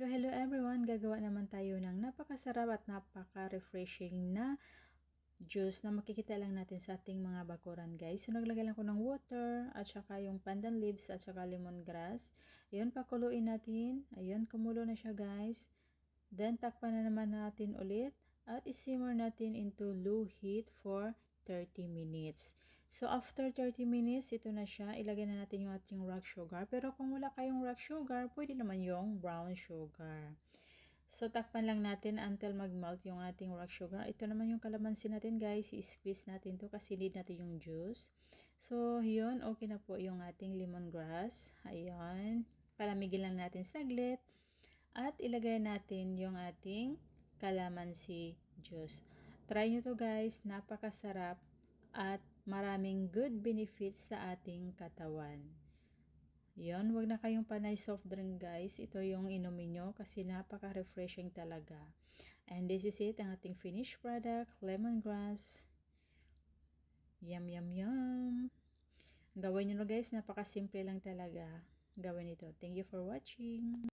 Hello, hello everyone! Gagawa naman tayo ng napakasarap at napaka-refreshing na juice na makikita lang natin sa ating mga bakuran guys. So naglagay lang ko ng water at saka yung pandan leaves at saka lemongrass. Ayun, pakuluin natin. Ayun, kumulo na siya guys. Then takpan na naman natin ulit at isimmer natin into low heat for 30 minutes. So, after 30 minutes, ito na siya. Ilagay na natin yung ating rock sugar. Pero kung wala kayong rock sugar, pwede naman yung brown sugar. So, takpan lang natin until mag-melt yung ating rock sugar. Ito naman yung kalamansi natin, guys. I-squeeze natin to kasi need natin yung juice. So, yun. Okay na po yung ating lemongrass. Ayan. Palamigin lang natin saglit. At ilagay natin yung ating kalamansi juice. Try nyo to guys, napakasarap at maraming good benefits sa ating katawan. Yon, wag na kayong panay soft drink guys. Ito yung inumin nyo kasi napaka-refreshing talaga. And this is it, ang ating finished product, lemongrass. Yum, yum, yum. Gawin nyo guys, napaka-simple lang talaga. Gawin ito. Thank you for watching.